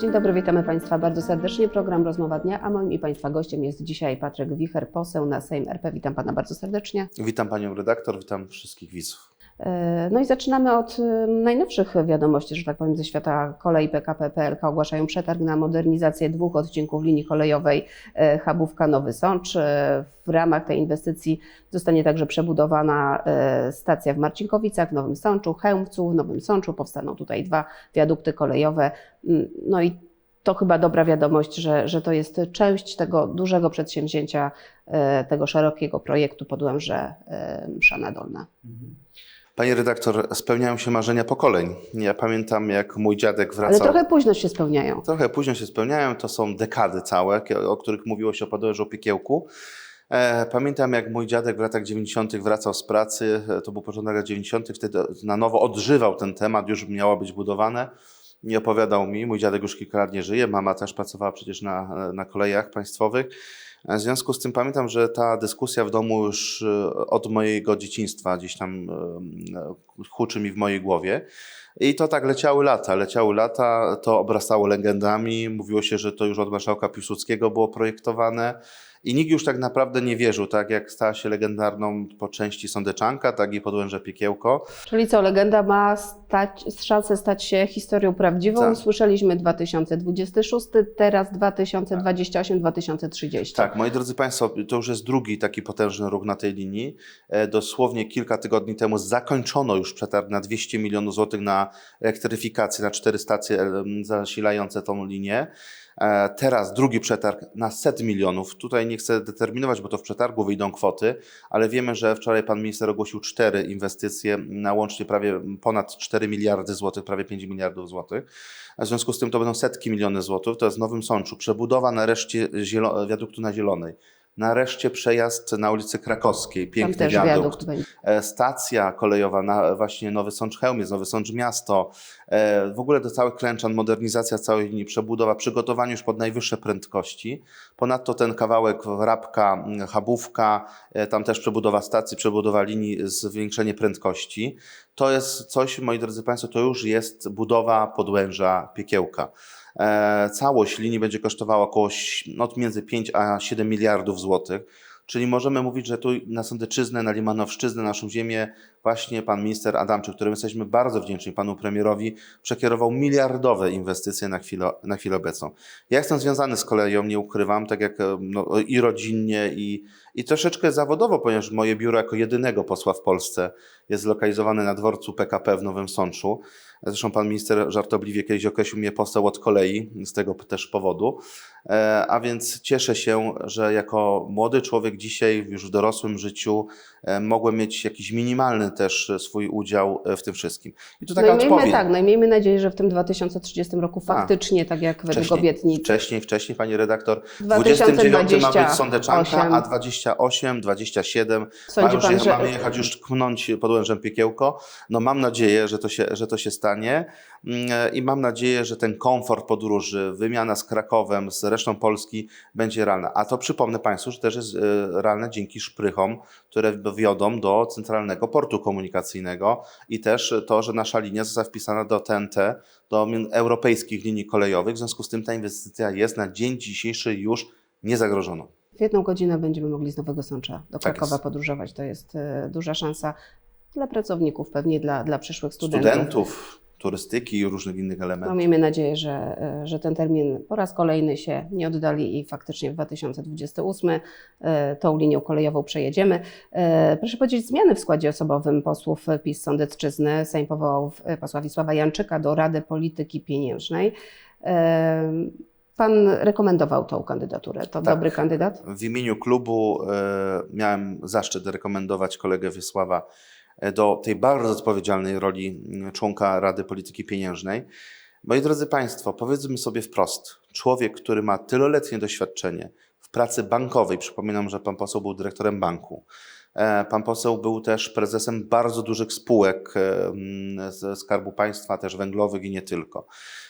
Dzień dobry, witamy Państwa bardzo serdecznie. Program Rozmowa Dnia, a moim i Państwa gościem jest dzisiaj Patryk Wicher, poseł na Sejm RP. Witam Pana bardzo serdecznie. Witam Panią redaktor, witam wszystkich widzów. E, No i zaczynamy od e, najnowszych wiadomości, że tak powiem, ze świata kolei PKP PLK ogłaszają przetarg na modernizację dwóch odcinków linii kolejowej e, Chabówka-Nowy Sącz. W ramach tej inwestycji zostanie także przebudowana stacja w Marcinkowicach, w Nowym Sączu, Chełmcu, w Nowym Sączu. Powstaną tutaj dwa wiadukty kolejowe. Mm, No i to chyba dobra wiadomość, że, że to jest część tego dużego przedsięwzięcia, tego szerokiego projektu Podłęże e, Mszana Dolna. Pani redaktor, spełniają się marzenia pokoleń. Ja pamiętam, jak mój dziadek Ale wracał. trochę późno się spełniają. Trochę późno się spełniają, to są dekady całe, o których mówiło się o Podorzu Piekiełku. E, Pamiętam, jak mój dziadek w latach 90. wracał z pracy, e, to był początek lat 90., wtedy na nowo odżywał ten temat, już miało być budowane. Nie opowiadał mi, mój dziadek już kilka lat nie żyje, mama też pracowała przecież na, na kolejach państwowych. E, W związku z tym pamiętam, że ta dyskusja w domu już e, od mojego dzieciństwa gdzieś tam e, huczy mi w mojej głowie. I to tak leciały lata, leciały lata, to obrastało legendami, mówiło się, że to już od marszałka Piłsudskiego było projektowane i nikt już tak naprawdę nie wierzył, tak jak stała się legendarną po części Sądeczanka, tak i Podłęże Piekiełko. Czyli co, legenda ma stać, szansę stać się historią prawdziwą. Tak. Słyszeliśmy 2026, teraz 2028-2030. Tak, moi drodzy Państwo, to już jest drugi taki potężny ruch na tej linii. E, Dosłownie kilka tygodni temu zakończono już przetarg na 200 milionów złotych na elektryfikację, na cztery stacje zasilające tą linię. E, Teraz drugi przetarg na set milionów. Tutaj nie chcę determinować, bo to w przetargu wyjdą kwoty, ale wiemy, że wczoraj pan minister ogłosił cztery inwestycje na łącznie prawie ponad 4 miliardy złotych, prawie 5 miliardów złotych. W związku z tym to będą setki miliony złotych. To jest w Nowym Sączu. Przebudowa nareszcie wiaduktu na Zielonej. Nareszcie przejazd na ulicy Krakowskiej. Tam Piękny też wiadukt. wiadukt. E, stacja kolejowa na właśnie Nowy Sącz Chełmiec, Nowy Sącz Miasto, e, w ogóle do całych klęczan, modernizacja całej linii, przebudowa, przygotowanie już pod najwyższe prędkości. Ponadto ten kawałek Rabka, m, Chabówka, e, tam też przebudowa stacji, przebudowa linii, zwiększenie prędkości. To jest coś, moi drodzy Państwo, to już jest budowa podłęża Piekiełka. E, Całość linii będzie kosztowała około ś- no, między 5 a 7 miliardów złotych. Czyli możemy mówić, że tu na Sądeczyznę, na Limanowszczyznę, naszą ziemię, właśnie pan minister Adamczyk, którym jesteśmy bardzo wdzięczni panu premierowi, przekierował miliardowe inwestycje na chwilę, na chwilę obecną. Ja jestem związany z koleją, nie ukrywam, tak jak e, no, i rodzinnie, i, i troszeczkę zawodowo, ponieważ moje biuro jako jedynego posła w Polsce jest zlokalizowane na dworcu PKP w Nowym Sączu. Zresztą pan minister żartobliwie kiedyś określił mnie poseł od kolei, z tego też powodu. E, A więc cieszę się, że jako młody człowiek dzisiaj, już w dorosłym życiu, e, mogłem mieć jakiś minimalny też swój udział e, w tym wszystkim. I tu taka no i miejmy, odpowiedź. tak, no i miejmy nadzieję, że w tym 2030 roku A, faktycznie, tak jak według Wcześniej, obietnic, wcześniej, wcześniej, pani redaktor, w 29 ma być 2028. Sądeczanka, a 28, 27 Sądzi już, pan, że- mamy jechać już knąć podłężem piekiełko. No mam nadzieję, że to się, że to się stanie Mm, i mam nadzieję, że ten komfort podróży, wymiana z Krakowem, z resztą Polski będzie realna. A to przypomnę Państwu, że też jest e, realne dzięki szprychom, które wiodą do centralnego portu komunikacyjnego i też to, że nasza linia została wpisana do TNT, do europejskich linii kolejowych. W związku z tym ta inwestycja jest na dzień dzisiejszy już niezagrożona. W jedną godzinę będziemy mogli z Nowego Sącza do Tak Krakowa jest. podróżować. To jest e, duża szansa dla pracowników, pewnie dla, dla przyszłych studentów. Studentów, turystyki i różnych innych No, elementów. miejmy nadzieję, że, e, że ten termin po raz kolejny się nie oddali i faktycznie w 2028 e, tą linią kolejową przejedziemy. Proszę powiedzieć, zmiany w składzie osobowym posłów PiS Sądecczyzny. Sejm powołał posła Wisława Janczyka do Rady Polityki Pieniężnej. Pan rekomendował tą kandydaturę. To Tak. dobry kandydat? W imieniu klubu e, miałem zaszczyt rekomendować kolegę Wiesława e, do tej bardzo odpowiedzialnej roli mm, członka Rady Polityki Pieniężnej. Moi drodzy Państwo, powiedzmy sobie wprost, człowiek, który ma tyloletnie doświadczenie w pracy bankowej, przypominam, że pan poseł był dyrektorem banku, pan poseł był też prezesem bardzo dużych spółek e, ze Skarbu Państwa, też węglowych i nie tylko.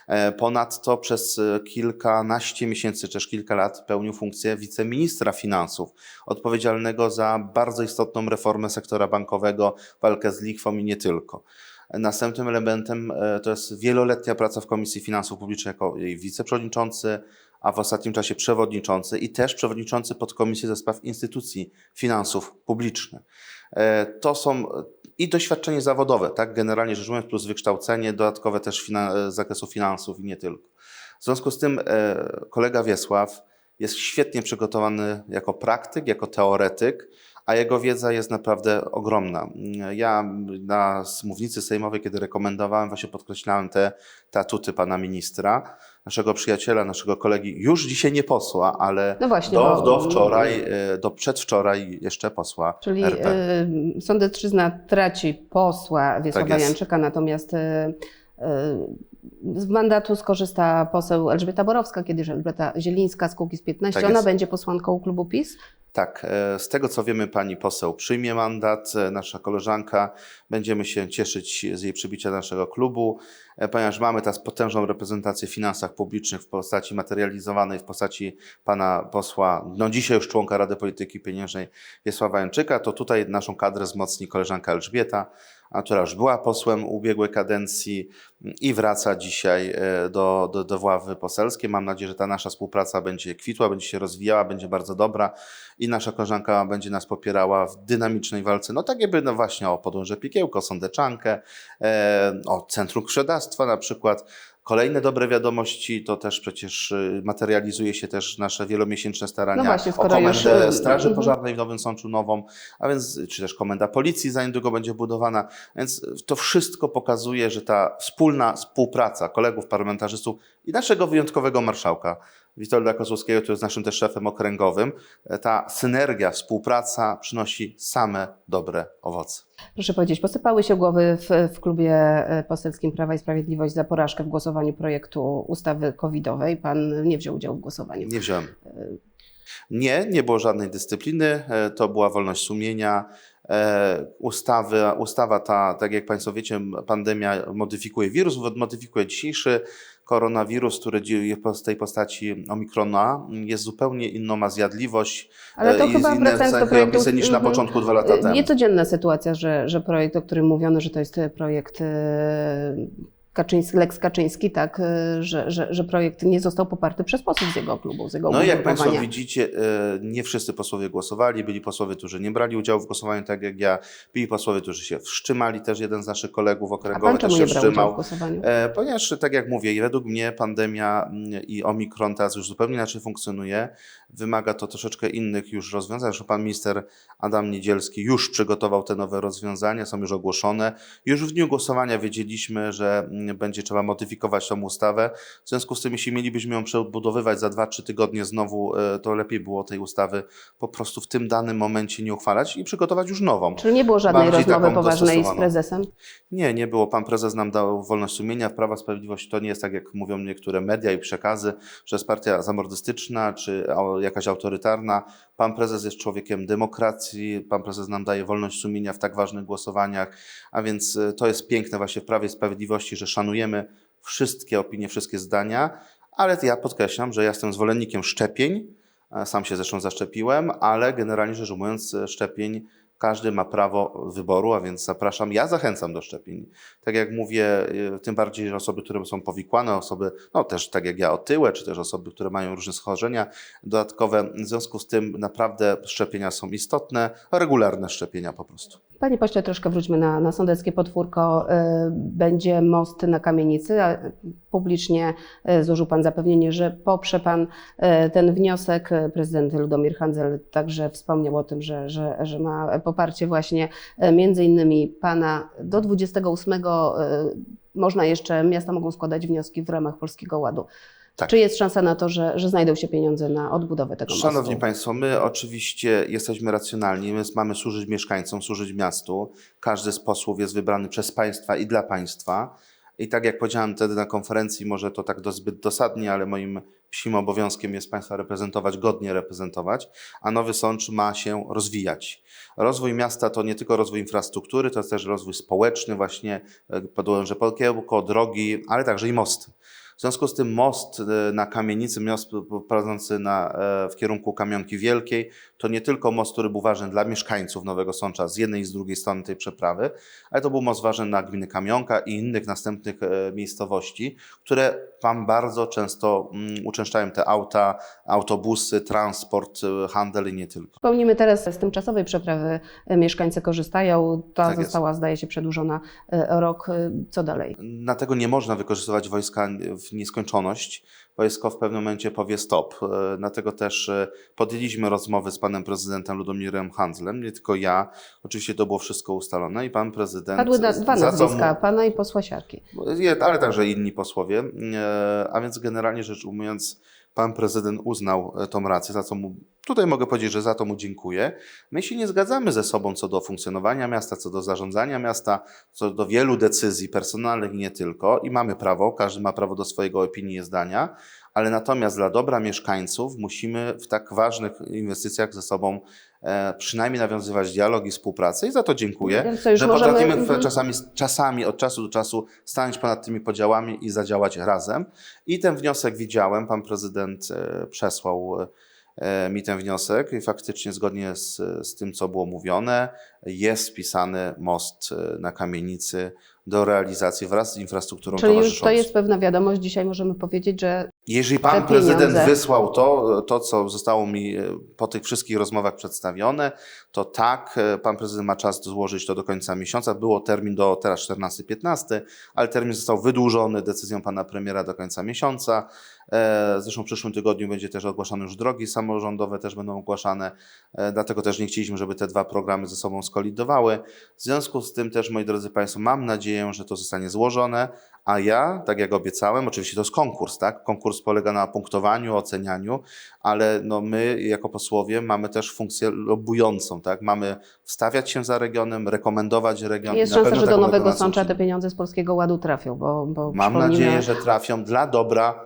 E, Ponadto przez e, kilkanaście miesięcy, też kilka lat pełnił funkcję wiceministra finansów, odpowiedzialnego za bardzo istotną reformę sektora bankowego, walkę z lichwą i nie tylko. Następnym elementem e, to jest wieloletnia praca w Komisji Finansów Publicznych jako jej wiceprzewodniczący, a w ostatnim czasie przewodniczący i też przewodniczący podkomisji do instytucji finansów publicznych. E, To są i doświadczenie zawodowe, tak, generalnie rzecz ujmując, plus wykształcenie, dodatkowe też finan- z zakresu finansów i nie tylko. W związku z tym e, kolega Wiesław jest świetnie przygotowany jako praktyk, jako teoretyk, a jego wiedza jest naprawdę ogromna. Ja na mównicy sejmowej, kiedy rekomendowałem, właśnie podkreślałem te, te atuty pana ministra, naszego przyjaciela, naszego kolegi, już dzisiaj nie posła, ale No właśnie, do, bo- do wczoraj, e, do przedwczoraj jeszcze posła Czyli RP. y, Sądecczyzna traci posła Wiesława Tak. Janczyka, natomiast y, y, z mandatu skorzysta poseł Elżbieta Borowska, kiedyś Elżbieta Zielińska z Kukiz 15. Tak Ona będzie posłanką klubu PiS. Tak, e, z tego co wiemy, pani poseł przyjmie mandat, e, nasza koleżanka. Będziemy się cieszyć z jej przybicia do naszego klubu, e, ponieważ mamy teraz potężną reprezentację w finansach publicznych w postaci materializowanej, w postaci pana posła, no dzisiaj już członka Rady Polityki Pieniężnej Wiesława Janczyka, to tutaj naszą kadrę wzmocni koleżanka Elżbieta, która już była posłem ubiegłej kadencji i wraca dzisiaj e, do, do, do ławy poselskiej. Mam nadzieję, że ta nasza współpraca będzie kwitła, będzie się rozwijała, będzie bardzo dobra i nasza koleżanka będzie nas popierała w dynamicznej walce. No tak jakby no właśnie o Podąże Pikiełko, Sądeczankę, e, o Centrum Krwiodawstwa na przykład. Kolejne dobre wiadomości to też przecież y, materializuje się też nasze wielomiesięczne starania No właśnie, o komendę już, y, Straży mhm. Pożarnej w Nowym Sączu nową, a więc czy też komenda policji za niedługo będzie budowana. Więc to wszystko pokazuje, że ta wspólna współpraca kolegów parlamentarzystów i naszego wyjątkowego marszałka Witolda Kozłowskiego, który jest naszym też szefem okręgowym, e, ta synergia, współpraca przynosi same dobre owoce. Proszę powiedzieć, posypały się głowy w, w klubie e, poselskim Prawa i Sprawiedliwość za porażkę w głosowaniu projektu ustawy covidowej. Pan nie wziął udziału w głosowaniu. Nie wziąłem. Nie, nie było żadnej dyscypliny, e, to była wolność sumienia. E, Ustawy, ustawa ta, tak jak Państwo wiecie, pandemia modyfikuje wirus, modyfikuje dzisiejszy koronawirus, który dzi- w tej postaci Omikrona jest zupełnie inną, ma zjadliwość Ale to e, i chyba inne cechy projektu- niż na Mhm. początku dwa lata temu. Niecodzienna sytuacja, że, że projekt, o którym mówiono, że to jest e, projekt e, Kaczyński, Lex Kaczyński, tak, e, że, że, że projekt nie został poparty przez posłów z jego klubu, z jego No jak Państwo widzicie, e, nie wszyscy posłowie głosowali. Byli posłowie, którzy nie brali udziału w głosowaniu, tak jak ja. Byli posłowie, którzy się wstrzymali. Też jeden z naszych kolegów okręgowych też nie się udziału w wstrzymał. głosowaniu? E, Ponieważ, tak jak mówię, według mnie pandemia mm, i Omikron teraz już zupełnie inaczej funkcjonuje. Wymaga to troszeczkę innych już rozwiązań. Zresztą pan minister Adam Niedzielski już przygotował te nowe rozwiązania, są już ogłoszone. Już w dniu głosowania wiedzieliśmy, że mm, będzie trzeba modyfikować tą ustawę. W związku z tym, jeśli mielibyśmy ją przebudowywać za 2-3 tygodnie znowu, e, to lepiej było tej ustawy po prostu w tym danym momencie nie uchwalać i przygotować już nową. Czyli nie było żadnej bardziej rozmowy poważnej z prezesem? Nie, nie było. Pan prezes nam dał wolność sumienia. Prawa Sprawiedliwość to nie jest tak, jak mówią niektóre media i przekazy, że jest partia zamordystyczna czy jakaś autorytarna. Pan prezes jest człowiekiem demokracji. Pan prezes nam daje wolność sumienia w tak ważnych głosowaniach. A więc e, to jest piękne właśnie w Prawie Sprawiedliwości, że szanujemy wszystkie opinie, wszystkie zdania. Ale ja podkreślam, że ja jestem zwolennikiem szczepień. E, Sam się zresztą zaszczepiłem, ale generalnie rzecz ujmując, e, szczepień każdy ma prawo wyboru, a więc zapraszam. Ja zachęcam do szczepień. Tak jak mówię, y, tym bardziej że osoby, które są powikłane, osoby, no też tak jak ja, otyłe, czy też osoby, które mają różne schorzenia dodatkowe. W związku z tym naprawdę szczepienia są istotne, regularne szczepienia po prostu. Panie pośle, troszkę wróćmy na, na sądeckie podwórko. Y, Będzie most na kamienicy. Publicznie y, złożył Pan zapewnienie, że poprze Pan y, ten wniosek. Prezydent Ludomir Handzel także wspomniał o tym, że, że, że ma poparcie właśnie między innymi Pana. Do 28 y, można jeszcze, miasta mogą składać wnioski w ramach Polskiego Ładu. Tak. Czy jest szansa na to, że, że znajdą się pieniądze na odbudowę tego mostu? Szanowni Państwo, my oczywiście jesteśmy racjonalni, my mamy służyć mieszkańcom, służyć miastu. Każdy z posłów jest wybrany przez państwa i dla państwa. I tak jak powiedziałem wtedy na konferencji, może to tak do, zbyt dosadnie, ale moim psim obowiązkiem jest państwa reprezentować, godnie reprezentować, a Nowy Sącz ma się rozwijać. Rozwój miasta to nie tylko rozwój infrastruktury, to jest też rozwój społeczny, właśnie podłącze Polkiełko, drogi, ale także i mosty. W związku z tym most e, na kamienicy, most prowadzący na, e, w kierunku Kamionki Wielkiej, to nie tylko most, który był ważny dla mieszkańców Nowego Sącza z jednej i z drugiej strony tej przeprawy, ale to był most ważny na gminy Kamionka i innych następnych e, miejscowości, które tam bardzo często mm, uczęszczają te auta, autobusy, transport, e, handel i nie tylko. Wspomnimy teraz z tymczasowej przeprawy e, mieszkańcy korzystają. Ta Tak jest. została, zdaje się, przedłużona o rok. Co dalej? Dlatego nie można wykorzystywać wojska w nieskończoność. Wojsko w pewnym momencie powie stop. E, Dlatego też e, podjęliśmy rozmowy z panem prezydentem Ludomirem Handlem, nie tylko ja. Oczywiście to było wszystko ustalone i pan prezydent... Padły na, dwa co mu- nazwiska, pana i posła Siarki. Nie, ale także inni posłowie. E, A więc generalnie rzecz ujmując, pan prezydent uznał e, tą rację, za co mu, tutaj mogę powiedzieć, że za to mu dziękuję. My się nie zgadzamy ze sobą co do funkcjonowania miasta, co do zarządzania miasta, co do wielu decyzji personalnych i nie tylko. I mamy prawo, każdy ma prawo do swojego opinii i zdania, ale natomiast dla dobra mieszkańców musimy w tak ważnych inwestycjach ze sobą e, przynajmniej nawiązywać dialog i współpracę i za to dziękuję Więc że możemy- potrafimy czasami, czasami od czasu do czasu stanąć ponad tymi podziałami i zadziałać razem. I ten wniosek widziałem, pan prezydent e, przesłał e, mi ten wniosek i faktycznie zgodnie z, z tym, co było mówione, jest wpisany most na kamienicy do realizacji wraz z infrastrukturą Czyli towarzyszącą. to jest pewna wiadomość. Dzisiaj możemy powiedzieć, że Jeżeli pan prezydent wysłał to, to, co zostało mi e, po tych wszystkich rozmowach przedstawione, to tak, e, pan prezydent ma czas złożyć to do końca miesiąca. Było termin do teraz 14-15, ale termin został wydłużony decyzją pana premiera do końca miesiąca. E, Zresztą w przyszłym tygodniu będzie też ogłaszane już drogi samorządowe, też będą ogłaszane, E, dlatego też nie chcieliśmy, żeby te dwa programy ze sobą skolidowały. W związku z tym też, moi drodzy Państwo, mam nadzieję, że to zostanie złożone, a ja, tak jak obiecałem, oczywiście to jest konkurs, tak? Konkurs polega na punktowaniu, ocenianiu, ale no my jako posłowie mamy też funkcję lobbującą, tak? Mamy wstawiać się za regionem, rekomendować region. jest szansa, że do Nowego Sącza te pieniądze z Polskiego Ładu trafią, bo, bo Mam przypomnijmy- nadzieję, że trafią dla dobra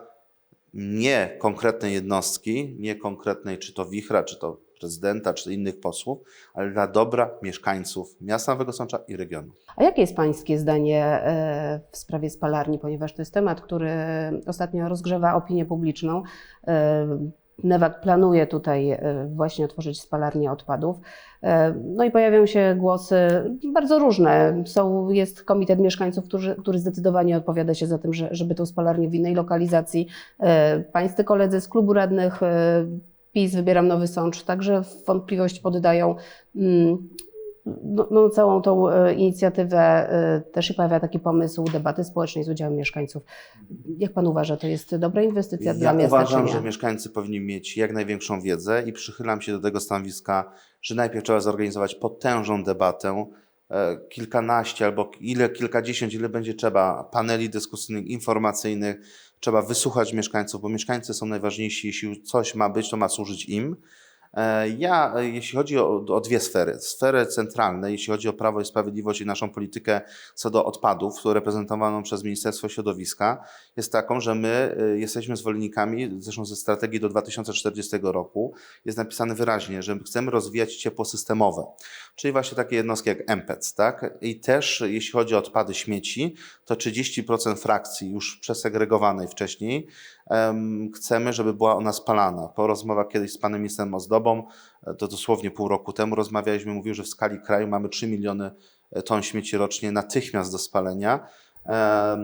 nie konkretnej jednostki, nie konkretnej czy to wichra, czy to prezydenta, czy innych posłów, ale dla dobra mieszkańców miasta Nowego Sącza i regionu. A jakie jest Pańskie zdanie e, w sprawie spalarni, ponieważ to jest temat, który ostatnio rozgrzewa opinię publiczną. E, Newak planuje tutaj e, właśnie otworzyć spalarnię odpadów. No i pojawiają się głosy bardzo różne. Są, jest komitet mieszkańców, który, który zdecydowanie odpowiada się za tym, że, żeby tą spalarnię w innej lokalizacji. Pańscy koledzy z klubu radnych PiS Wybieram Nowy Sącz. Także wątpliwość poddają mm, no, no, całą tą e, inicjatywę e, też się pojawia taki pomysł debaty społecznej z udziałem mieszkańców. Jak pan uważa, to jest dobra inwestycja? Dla Ja miasta uważam, że mieszkańcy powinni mieć jak największą wiedzę i przychylam się do tego stanowiska, że najpierw trzeba zorganizować potężną debatę, kilkanaście albo ile, kilkadziesiąt, ile będzie trzeba paneli dyskusyjnych, informacyjnych, trzeba wysłuchać mieszkańców, bo mieszkańcy są najważniejsi, jeśli coś ma być, to ma służyć im. E, Ja, e, jeśli chodzi o, o dwie sfery, sferę centralną, jeśli chodzi o Prawo i Sprawiedliwość i naszą politykę co do odpadów, reprezentowaną przez Ministerstwo Środowiska, jest taką, że my jesteśmy zwolennikami, zresztą ze strategii do 2040 roku jest napisane wyraźnie, że chcemy rozwijać ciepło systemowe, czyli właśnie takie jednostki jak MPEC, tak? I też jeśli chodzi o odpady śmieci, to 30% frakcji już przesegregowanej wcześniej em, chcemy, żeby była ona spalana. Po rozmowach kiedyś z panem ministrem Ozdobą, e, to dosłownie pół roku temu rozmawialiśmy, mówił, że w skali kraju mamy 3 miliony e, ton śmieci rocznie natychmiast do spalenia.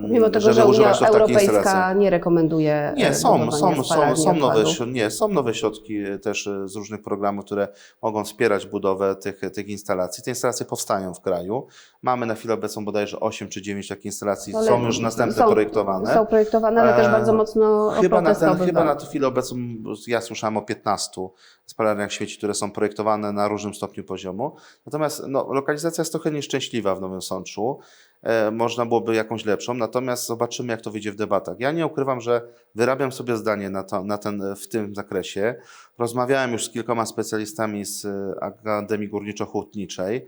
Mimo tego, że Unia Europejska nie rekomenduje Nie, e, są, budowania są, są, spalarni są, nowe, nie, są nowe środki e, też e, z różnych programów, które mogą wspierać budowę tych, tych instalacji. Te instalacje powstają w kraju. Mamy na chwilę obecną bodajże 8 czy 9 takich instalacji, Ale są już następne są- projektowane. Są projektowane, ale też bardzo mocno Chyba na, ten, chyba na tę chwilę obecną, ja słyszałem o 15 spalarniach śmieci, które są projektowane na różnym stopniu poziomu. Natomiast no, lokalizacja jest trochę nieszczęśliwa w Nowym Sączu. E, można byłoby jakąś lepszą, natomiast zobaczymy, jak to wyjdzie w debatach. Ja nie ukrywam, że wyrabiam sobie zdanie na, to, na ten, w tym zakresie. Rozmawiałem już z kilkoma specjalistami z e, Akademii Górniczo-Hutniczej,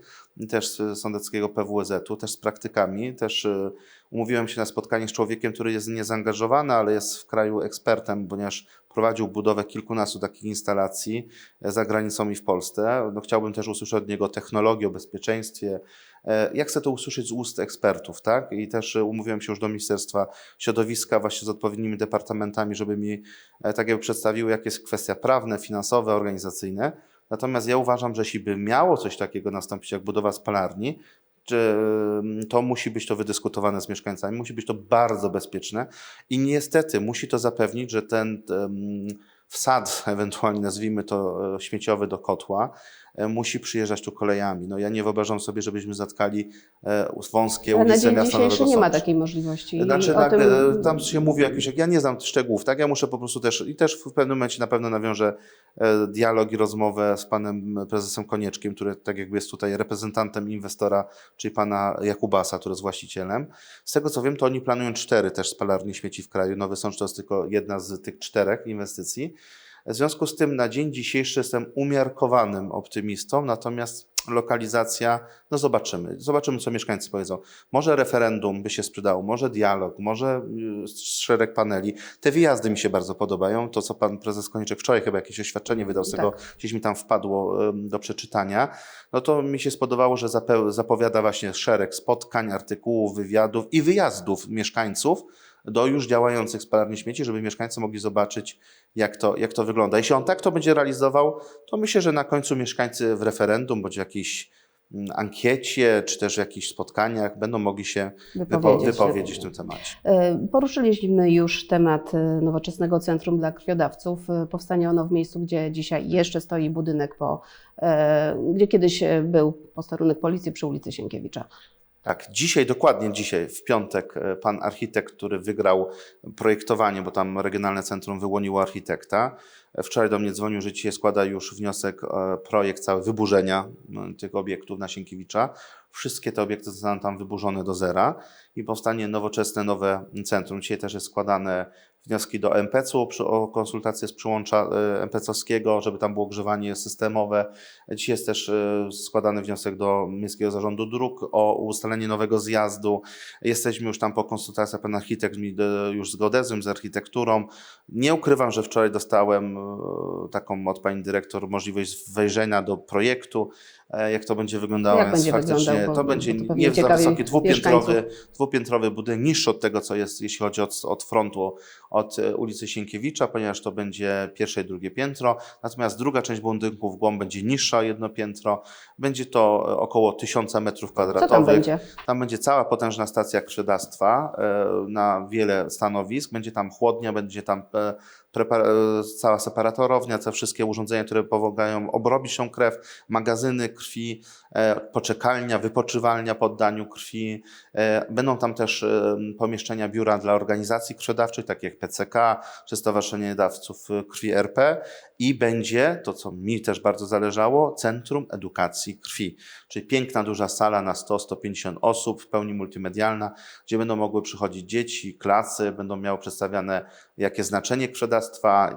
też z Sądeckiego PWZ-u, też z praktykami, też e, umówiłem się na spotkanie z człowiekiem, który jest niezaangażowany, ale jest w kraju ekspertem, ponieważ prowadził budowę kilkunastu takich instalacji e, za granicą i w Polsce. No, chciałbym też usłyszeć od niego o technologii, o bezpieczeństwie. E, Ja chcę to usłyszeć z ust ekspertów, tak? I też e, umówiłem się już do Ministerstwa Środowiska właśnie z odpowiednimi departamentami, żeby mi tak jakby przedstawiły, jakie jest kwestia prawne, finansowe, organizacyjne. Natomiast ja uważam, że jeśli by miało coś takiego nastąpić jak budowa spalarni, to musi być to wydyskutowane z mieszkańcami, musi być to bardzo bezpieczne i niestety musi to zapewnić, że ten wsad, ewentualnie nazwijmy to e, śmieciowy do kotła, musi przyjeżdżać tu kolejami. No ja nie wyobrażam sobie, żebyśmy zatkali e, wąskie ulice miasta dzisiejszy Nowego nie ma Sącza. takiej możliwości. Znaczy, tak, tym, e, tam się mówi o jakichś, ja nie znam szczegółów, tak? Ja muszę po prostu też, i też w pewnym momencie na pewno nawiążę e, dialog i rozmowę z panem prezesem Konieczkiem, który tak jakby jest tutaj reprezentantem inwestora, czyli pana Jakubasa, który jest właścicielem. Z tego co wiem, to oni planują cztery też spalarnie śmieci w kraju. Nowy Sącz to jest tylko jedna z tych czterech inwestycji. W związku z tym na dzień dzisiejszy jestem umiarkowanym optymistą, natomiast lokalizacja, no zobaczymy. Zobaczymy, co mieszkańcy powiedzą. Może referendum by się sprzedało, może dialog, może y, szereg paneli. Te wyjazdy mi się bardzo podobają. To, co pan prezes Konieczek wczoraj chyba jakieś oświadczenie wydał z tego, gdzieś mi tam wpadło do przeczytania, no to mi się spodobało, że zapowiada właśnie szereg spotkań, artykułów, wywiadów i wyjazdów mieszkańców do już działających spalarni śmieci, żeby mieszkańcy mogli zobaczyć, jak to, jak to wygląda. Jeśli on tak to będzie realizował, to myślę, że na końcu mieszkańcy w referendum bądź w jakiejś mm, ankiecie, czy też w jakichś spotkaniach będą mogli się wypo- wypowiedzieć. wypowiedzieć w tym temacie. E, Poruszyliśmy już temat e, nowoczesnego centrum dla krwiodawców. E, Powstanie ono w miejscu, gdzie dzisiaj jeszcze stoi budynek, po, gdzie kiedyś był posterunek policji przy ulicy Sienkiewicza. Tak, dzisiaj, dokładnie dzisiaj, w piątek, e, pan architekt, który wygrał projektowanie, bo tam Regionalne Centrum wyłoniło architekta, wczoraj do mnie dzwonił, że dzisiaj składa już wniosek, e, projekt cały wyburzenia no, tych obiektów na Sienkiewicza. Wszystkie te obiekty zostaną tam wyburzone do zera i powstanie nowoczesne, nowe centrum. Dzisiaj też jest składane wnioski do MPC-u o konsultację z przyłącza e, MPC-owskiego, żeby tam było grzewanie systemowe. Dzisiaj jest też e, składany wniosek do Miejskiego Zarządu Dróg o ustalenie nowego zjazdu. Jesteśmy już tam po konsultacjach, pan architekt e, już zgodę z architekturą. Nie ukrywam, że wczoraj dostałem taką od pani dyrektor możliwość wejrzenia do projektu, jak to będzie wyglądało. Jak będzie faktycznie bo- to będzie to nie za wysoki, dwupiętrowy, dwupiętrowy budynek, niższy od tego, co jest, jeśli chodzi od, od frontu, od e, ulicy Sienkiewicza, ponieważ to będzie pierwsze i drugie piętro. Natomiast druga część budynku w głąb będzie niższa o jedno piętro. Będzie to e, około 1000 metrów Co tam kwadratowych. będzie? Tam będzie cała potężna stacja e, na wiele stanowisk. Będzie tam chłodnia, będzie tam e, e, cała separatorownia, te wszystkie urządzenia, które pomagają obrobić tą krew, magazyny krwi, e, poczekalnia, wypoczywalnia po oddaniu krwi. E, Będą tam też e, pomieszczenia biura dla organizacji krwiodawczych, takie jak PCK, czy Stowarzyszenie Dawców Krwi RP i będzie, to co mi też bardzo zależało, Centrum Edukacji Krwi, czyli piękna, duża sala na 100-150 osób, w pełni multimedialna, gdzie będą mogły przychodzić dzieci, klasy, będą miały przedstawiane jakie znaczenie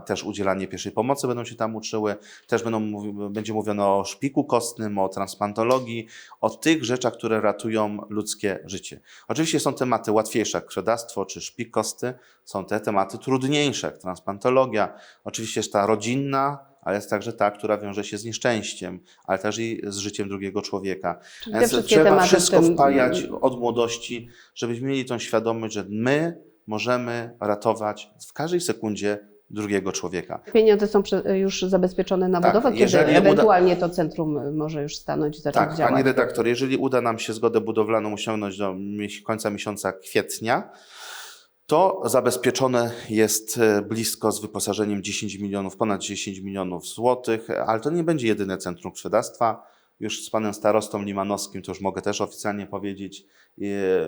też udzielanie pierwszej pomocy będą się tam uczyły, też będą, będzie mówiono o szpiku kostnym, o transplantologii, o tych rzeczach, które ratują ludzkie życie. Oczywiście są tematy łatwiejsze, jak krwiodawstwo czy szpik kosty, są te tematy trudniejsze, jak transplantologia, oczywiście jest ta rodzinna, ale jest także ta, która wiąże się z nieszczęściem, ale też i z życiem drugiego człowieka. Czyli Więc trzeba wszystko tym- wpajać od młodości, żebyśmy mieli tą świadomość, że my możemy ratować w każdej sekundzie drugiego człowieka. Pieniądze są już zabezpieczone na Tak, budowę, kiedy jeżeli uda- ewentualnie to centrum może już stanąć i zacząć Tak, działać. pani redaktor, jeżeli uda nam się zgodę budowlaną osiągnąć do końca miesiąca kwietnia, to zabezpieczone jest e, blisko z wyposażeniem 10 milionów, ponad 10 milionów złotych, ale to nie będzie jedyne centrum krwiodawstwa. Już z panem starostą Limanowskim, to już mogę też oficjalnie powiedzieć, e,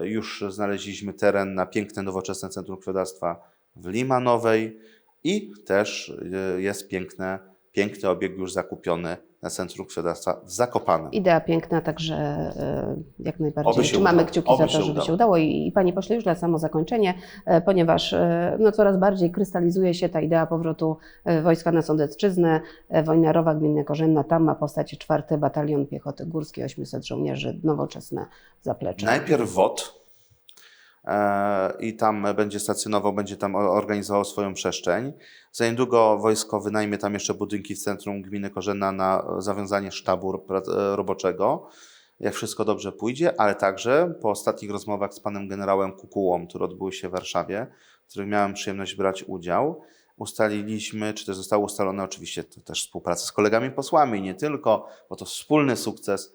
już znaleźliśmy teren na piękne, nowoczesne centrum krwiodawstwa w Limanowej i też e, jest piękne, piękny obiekt już zakupiony na centrum krwiodawstwa w Zakopanem. Idea piękna, także e, jak najbardziej trzymamy kciuki Oby za to, się żeby udało. się udało. I, I Panie Pośle, już na samo zakończenie, e, ponieważ no, coraz bardziej krystalizuje się ta idea powrotu wojska na Sądecczyznę, Wojnarowa, Gminna Korzenna, tam ma powstać czwarty Batalion Piechoty Górskiej, 800 żołnierzy, nowoczesne zaplecze. Najpierw WOT i tam będzie stacjonował, będzie tam organizował swoją przestrzeń. Za niedługo wojsko wynajmie tam jeszcze budynki w centrum gminy Korzenna na zawiązanie sztabu e, roboczego. Jak wszystko dobrze pójdzie, ale także po ostatnich rozmowach z panem generałem Kukułą, które odbyły się w Warszawie, w których miałem przyjemność brać udział, ustaliliśmy, czy też zostało ustalone oczywiście też współpraca z kolegami posłami, nie tylko, bo to wspólny sukces,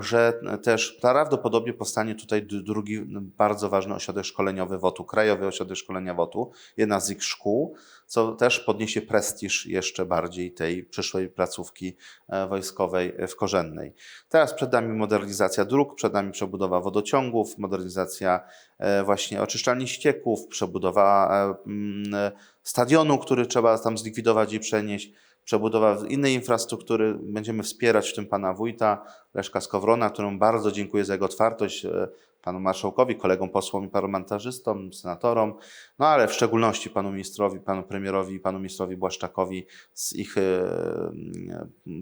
że też prawdopodobnie powstanie tutaj drugi bardzo ważny ośrodek szkoleniowy WOT-u, Krajowy Ośrodek Szkolenia WOT-u, jedna z ich szkół, co też podniesie prestiż jeszcze bardziej tej przyszłej placówki e, wojskowej w Korzennej. Teraz przed nami modernizacja dróg, przed nami przebudowa wodociągów, modernizacja e, właśnie oczyszczalni ścieków, przebudowa e, e, stadionu, który trzeba tam zlikwidować i przenieść, przebudowa innej infrastruktury. Będziemy wspierać w tym pana wójta Leszka Skowrona, któremu bardzo dziękuję za jego otwartość, e, panu marszałkowi, kolegom posłom i parlamentarzystom, senatorom, no ale w szczególności panu ministrowi, panu premierowi i panu ministrowi Błaszczakowi z ich e,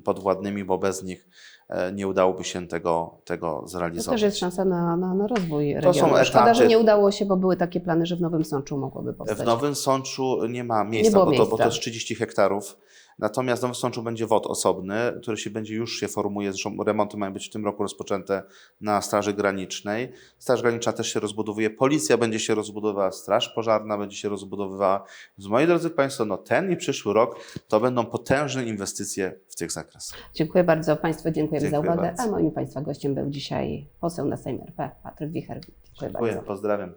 podwładnymi, bo bez nich e, nie udałoby się tego, tego To zrealizować. też jest szansa na, na, na rozwój To regionu. są Szkoda, etaty. że nie udało się, bo były takie plany, że w Nowym Sączu mogłoby powstać. W Nowym Sączu nie ma miejsca, było bo, to, bo miejsca. to jest 30 hektarów. Natomiast w Nowym Sączu będzie WOD osobny, który się będzie już się formuje. Zresztą remonty mają być w tym roku rozpoczęte na Straży Granicznej. Straż Graniczna też się rozbudowuje, policja będzie się rozbudowywała, Straż Pożarna będzie się rozbudowywała. Więc moi drodzy Państwo, no ten i przyszły rok to będą potężne inwestycje w tych zakresach. Dziękuję bardzo Państwu, dziękujemy Dziękuję za uwagę. bardzo. A moim Państwa gościem był dzisiaj poseł na Sejm RP, Patryk Wicher. Dziękuję Dziękuję, bardzo. pozdrawiam.